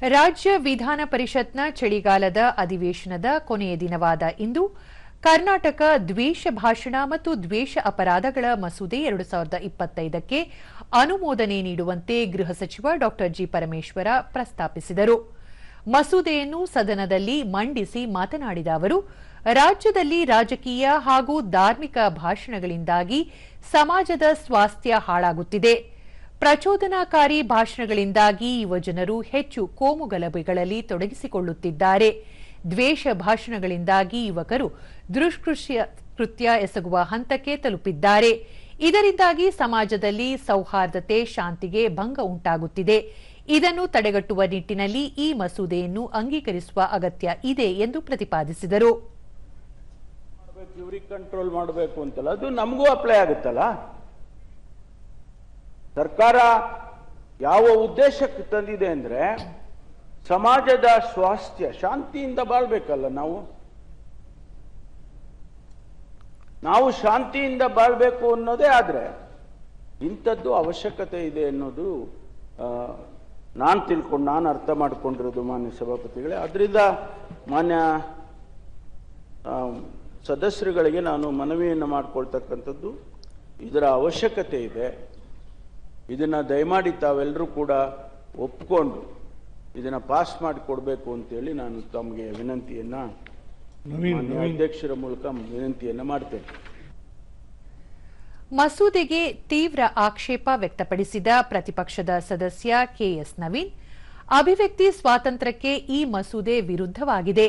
ರಾಜ್ಯ ವಿಧಾನ ಪರಿಷತ್ನ ಚಳಿಗಾಲದ ಅಧಿವೇಶನದ ಕೊನೆಯ ದಿನವಾದ ಇಂದು ಕರ್ನಾಟಕ ದ್ವೇಷ ಭಾಷಣ ಮತ್ತು ದ್ವೇಷ ಅಪರಾಧಗಳ ಮಸೂದೆ ಎರಡು ಸಾವಿರದ ಇಪ್ಪತ್ತೈದಕ್ಕೆ ಅನುಮೋದನೆ ನೀಡುವಂತೆ ಗೃಹ ಸಚಿವ ಡಾ ಜಿ ಪರಮೇಶ್ವರ ಪ್ರಸ್ತಾಪಿಸಿದರು. ಮಸೂದೆಯನ್ನು ಸದನದಲ್ಲಿ ಮಂಡಿಸಿ ಮಾತನಾಡಿದ ಅವರು, ರಾಜ್ಯದಲ್ಲಿ ರಾಜಕೀಯ ಹಾಗೂ ಧಾರ್ಮಿಕ ಭಾಷಣಗಳಿಂದಾಗಿ ಸಮಾಜದ ಸ್ವಾಸ್ಥ್ಯ ಹಾಳಾಗುತ್ತಿದೆ. ಪ್ರಚೋದನಾಕಾರಿ ಭಾಷಣಗಳಿಂದಾಗಿ ಯುವಜನರು ಹೆಚ್ಚು ಕೋಮುಗಲಭೆಗಳಲ್ಲಿ ತೊಡಗಿಸಿಕೊಳ್ಳುತ್ತಿದ್ದಾರೆ. ದ್ವೇಷ ಭಾಷಣಗಳಿಂದಾಗಿ ಯುವಕರು ದುಷ್ಕೃಷ್ಯ ಕೃತ್ಯ ಎಸಗುವ ಹಂತಕ್ಕೆ ತಲುಪಿದ್ದಾರೆ. ಇದರಿಂದಾಗಿ ಸಮಾಜದಲ್ಲಿ ಸೌಹಾರ್ದತೆ, ಶಾಂತಿಗೆ ಭಂಗ ಉಂಟಾಗುತ್ತಿದೆ. ಇದನ್ನು ತಡೆಗಟ್ಟುವ ನಿಟ್ಟಿನಲ್ಲಿ ಈ ಮಸೂದೆಯನ್ನು ಅಂಗೀಕರಿಸುವ ಅಗತ್ಯ ಇದೆ ಎಂದು ಪ್ರತಿಪಾದಿಸಿದರು. ಕಂಟ್ರೋಲ್ ಮಾಡಬೇಕು ಅಂತಲ್ಲ, ಅದು ನಮಗೂ ಅಪ್ಲೈ ಆಗುತ್ತಲ್ಲ? ಸರ್ಕಾರ ಯಾವ ಉದ್ದೇಶಕ್ಕೆ ತಂದಿದೆ ಅಂದರೆ ಸಮಾಜದ ಸ್ವಾಸ್ಥ್ಯ, ಶಾಂತಿಯಿಂದ ಬಾಳ್ಬೇಕಲ್ಲ ನಾವು? ನಾವು ಶಾಂತಿಯಿಂದ ಬಾಳ್ಬೇಕು ಅನ್ನೋದೇ ಆದರೆ ಇಂಥದ್ದು ಅವಶ್ಯಕತೆ ಇದೆ ಅನ್ನೋದು ನಾನು ತಿಳ್ಕೊಂಡು, ನಾನು ಅರ್ಥ ಮಾಡ್ಕೊಂಡಿರೋದು ಮಾನ್ಯ ಸಭಾಪತಿಗಳೇ. ಅದರಿಂದ ಮಾನ್ಯ ಸದಸ್ಯರುಗಳಿಗೆ ನಾನು ಮನವಿಯನ್ನು ಮಾಡಿಕೊಳ್ತಕ್ಕಂಥದ್ದು ಇದರ ಅವಶ್ಯಕತೆ ಇದೆ. ಇದನ್ನು ದಯಮಾಡಿ ತಾವೆಲ್ಲರೂ ಕೂಡ ಒಪ್ಕೊಂಡು ಇದನ್ನು ಪಾಸ್ ಮಾಡಿಕೊಡ್ಬೇಕು ಅಂತೇಳಿ ನಾನು ತಮಗೆ ವಿನಂತಿಯನ್ನು ಅಧ್ಯಕ್ಷರ ಮೂಲಕ ವಿನಂತಿಯನ್ನು ಮಾಡ್ತೇನೆ. ಮಸೂದೆಗೆ ತೀವ್ರ ಆಕ್ಷೇಪ ವ್ಯಕ್ತಪಡಿಸಿದ ಪ್ರತಿಪಕ್ಷದ ಸದಸ್ಯ ಕೆಎಸ್ ನವೀನ್ ಅಭಿವ್ಯಕ್ತಿ ಸ್ವಾತಂತ್ರ್ಯಕ್ಕೆ ಈ ಮಸೂದೆ ವಿರುದ್ಧವಾಗಿದೆ.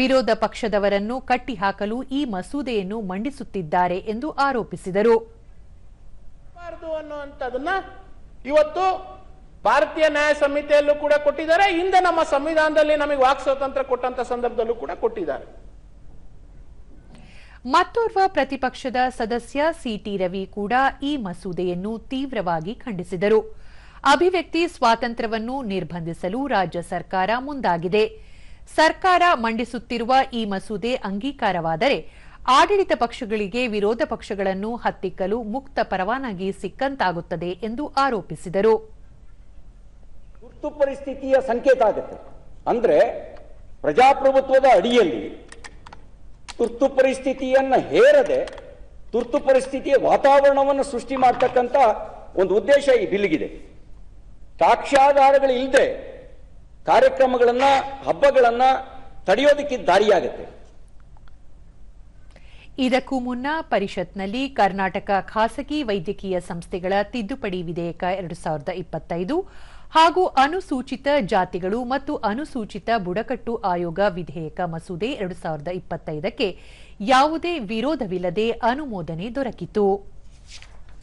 ವಿರೋಧ ಪಕ್ಷದವರನ್ನು ಕಟ್ಟಿಹಾಕಲು ಈ ಮಸೂದೆಯನ್ನು ಮಂಡಿಸುತ್ತಿದ್ದಾರೆ ಎಂದು ಆರೋಪಿಸಿದರು. ಮಾಡಬಾರದು ಅನ್ನುವಂಥದ್ದನ್ನ ಇವತ್ತು ಭಾರತೀಯ ನ್ಯಾಯ ಸಮಿತಿಯಲ್ಲೂ ಕೂಡ ಕೊಟ್ಟಿದ್ದಾರೆ. ಹಿಂದೆ ನಮ್ಮ ಸಂವಿಧಾನದಲ್ಲಿ ನಮಗೆ ವಾಕ್ ಸ್ವಾತಂತ್ರ್ಯ ಕೊಟ್ಟಂತ ಸಂದರ್ಭದಲ್ಲೂ ಕೂಡ ಕೊಟ್ಟಿದ್ದಾರೆ. ಮತ್ತೋರ್ವ ಪ್ರತಿಪಕ್ಷದ ಸದಸ್ಯ ಸಿಟಿ ರವಿ ಕೂಡ ಈ ಮಸೂದೆಯನ್ನು ತೀವ್ರವಾಗಿ ಖಂಡಿಸಿದರು. ಅಭಿವ್ಯಕ್ತಿ ಸ್ವಾತಂತ್ರ್ಯವನ್ನು ನಿರ್ಬಂಧಿಸಲು ರಾಜ್ಯ ಸರ್ಕಾರ ಮುಂದಾಗಿದೆ. ಸರ್ಕಾರ ಮಂಡಿಸುತ್ತಿರುವ ಈ ಮಸೂದೆ ಅಂಗೀಕಾರವಾದರೆ ಆಡಳಿತ ಪಕ್ಷಗಳಿಗೆ ವಿರೋಧ ಪಕ್ಷಗಳನ್ನು ಹತ್ತಿಕ್ಕಲು ಮುಕ್ತ ಪರವಾನಗಿ ಸಿಕ್ಕಂತಾಗುತ್ತದೆ ಎಂದು ಆರೋಪಿಸಿದರು. ತುರ್ತು ಪರಿಸ್ಥಿತಿಯ ಸಂಕೇತ ಆಗುತ್ತೆ. ಅಂದ್ರೆ ಪ್ರಜಾಪ್ರಭುತ್ವದ ಅಡಿಯಲ್ಲಿ ತುರ್ತು ಪರಿಸ್ಥಿತಿಯನ್ನ ಹೇರದೆ ತುರ್ತು ಪರಿಸ್ಥಿತಿಯ ವಾತಾವರಣವನ್ನು ಸೃಷ್ಟಿ ಮಾಡ್ತಕ್ಕಂಥ ಒಂದು ಉದ್ದೇಶ ಈ ಬಿಲ್ಗಿದೆ ಸಾಕ್ಷ್ಯಾಧಾರಗಳು ಇಲ್ಲದೆ ಕಾರ್ಯಕ್ರಮಗಳನ್ನ, ಹಬ್ಬಗಳನ್ನ ತಡೆಯೋದಕ್ಕೆ ದಾರಿಯಾಗುತ್ತೆ. ಇದಕ್ಕೂ ಮುನ್ನ ಪರಿಷತ್ನಲ್ಲಿ ಕರ್ನಾಟಕ ಖಾಸಗಿ ವೈದ್ಯಕೀಯ ಸಂಸ್ಥೆಗಳ ತಿದ್ದುಪಡಿ ವಿಧೇಯಕ ಎರಡು ಸಾವಿರದ ಇಪ್ಪತ್ತೈದು ಹಾಗೂ ಅನುಸೂಚಿತ ಜಾತಿಗಳು ಮತ್ತು ಅನುಸೂಚಿತ ಬುಡಕಟ್ಟು ಆಯೋಗ ವಿಧೇಯಕ ಮಸೂದೆ ಎರಡು ಸಾವಿರದ ಇಪ್ಪತ್ತೈದಕ್ಕೆ ಯಾವುದೇ ವಿರೋಧವಿಲ್ಲದೆ ಅನುಮೋದನೆ ದೊರಕಿತು.